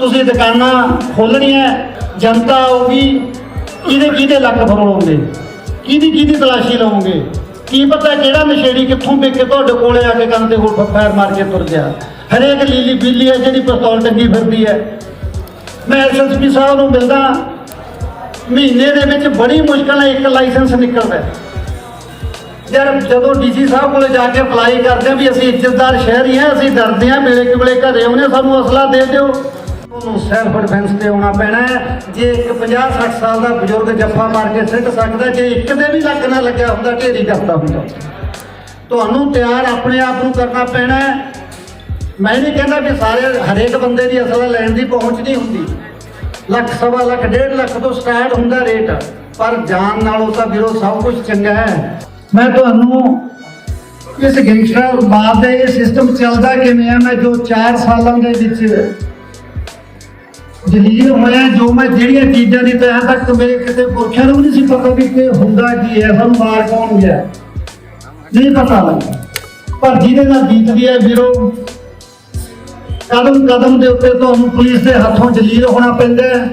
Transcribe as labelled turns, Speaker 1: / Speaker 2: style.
Speaker 1: ਤੁਸੀਂ ਦੁਕਾਨਾਂ ਖੋਲਣੀਆਂ ਜਨਤਾ ਆਊਗੀ, ਕਿਹਦੇ ਕਿਹਦੇ ਲੱਕ ਫਰੋਲੋਗੇ? ਕਿਹਦੀ ਕਿਹਦੀ ਤਲਾਸ਼ੀ ਲਓਗੇ ਕੀ ਪਤਾ ਕਿਹੜਾ ਨਸ਼ੇੜੀ ਕਿੱਥੋਂ ਵੇਖ ਕੇ ਤੁਹਾਡੇ ਕੋਲੇ ਆ ਕੇ ਕੰਨ ਤੇ ਹੋਰ ਫੈਰ ਮਾਰ ਕੇ ਤੁਰ ਗਿਆ। ਹਰੇਕ ਲੀਲੀ ਬਿੱਲੀ ਹੈ ਜਿਹੜੀ ਪਿਸਤੌਲ ਟੰਗੀ ਫਿਰਦੀ ਹੈ। ਮੈਂ ਐਸਐਸਪੀ ਸਾਹਿਬ ਨੂੰ ਮਿਲਦਾ, ਮਹੀਨੇ ਦੇ ਵਿੱਚ ਬੜੀ ਮੁਸ਼ਕਲ ਨਾਲ ਇੱਕ ਲਾਇਸੈਂਸ ਨਿਕਲਦਾ ਯਾਰ ਜਦੋਂ ਡੀਸੀ ਸਾਹਿਬ ਕੋਲੇ ਜਾ ਕੇ ਅਪਲਾਈ ਕਰਦੇ ਆ ਵੀ ਅਸੀਂ ਇੱਜ਼ਤਦਾਰ ਸ਼ਹਿਰੀ ਹਾਂ ਅਸੀਂ ਡਰਦੇ ਹਾਂ ਵੇਲੇ ਕਿਵੇਲੇ ਘਰੇ ਆਉਨੇ ਸਾਨੂੰ ਅਸਲਾ ਦੇ ਦਿਓ। ਉਹਨੂੰ ਸੈਲਫ ਡਿਫੈਂਸ ਤੇ ਆਉਣਾ ਪੈਣਾ ਹੈ। ਜੇ ਇੱਕ 50 60 ਸਾਲ ਦਾ ਬਜ਼ੁਰਗ ਜੱਫਾ ਮਾਰ ਕੇ ਸਿੱਟ ਸਕਦਾ, ਜੇ ਇੱਕ ਦੇ ਵੀ ਲੱਕ ਨਾ ਲੱਗਿਆ ਹੁੰਦਾ, ਢੇਰੀ ਕਰਦਾ ਹੁੰਦਾ। ਤੁਹਾਨੂੰ ਤਿਆਰ ਆਪਣੇ ਆਪ ਨੂੰ ਕਰਨਾ ਪੈਣਾ ਹੈ। ਮੈਂ ਨਹੀਂ ਕਹਿੰਦਾ ਵੀ ਸਾਰੇ ਹਰੇਕ ਬੰਦੇ ਦੀ ਅਸਲਾ ਲੈਣ ਦੀ ਪਹੁੰਚ ਨਹੀਂ ਹੁੰਦੀ। ਲੱਖ, ਸਵਾ ਲੱਖ, ਡੇਢ ਲੱਖ ਤੋਂ ਸਟਾਰਟ ਹੁੰਦਾ ਰੇਟ। ਪਰ ਜਾਨ ਨਾਲੋਂ ਤਾਂ ਵੀਰੋ ਸਭ ਕੁਝ ਚੰਗਾ ਹੈ। ਮੈਂ ਤੁਹਾਨੂੰ ਇਸ ਗੈਂਗਸਟਰ ਬਾਦ ਦੇ ਇਹ ਸਿਸਟਮ ਚੱਲਦਾ ਕਿਵੇਂ ਆ? ਮੈਂ ਜੋ 4 ਸਾਲਾਂ ਦੇ ਵਿੱਚ ਜਲੀਲ ਹੋਇਆ, ਜੋ ਮੈਂ ਜਿਹੜੀਆਂ ਚੀਜ਼ਾਂ ਦੀ ਤਹਿ ਤੱਕ ਮੇਰੇ ਕਿਤੇ ਪੁਰਖਿਆਂ ਨੂੰ ਵੀ ਨਹੀਂ ਸੀ ਪਤਾ ਵੀ ਕਿ ਹੁੰਦਾ ਕੀ ਹੈ, ਸਾਨੂੰ ਮਾਰ ਕੌਣ ਗਿਆ। ਨਹੀਂ ਪਤਾ ਲੱਗਾ ਪਰ ਜਿਹਦੇ ਨਾਲ ਬੀਤਦੀ ਹੈ ਵੀਰੋ ਕਦਮ ਕਦਮ ਦੇ ਉੱਤੇ ਤੁਹਾਨੂੰ ਪੁਲਿਸ ਦੇ ਹੱਥੋਂ ਜਲੀਲ ਹੋਣਾ ਪੈਂਦਾ ਹੈ।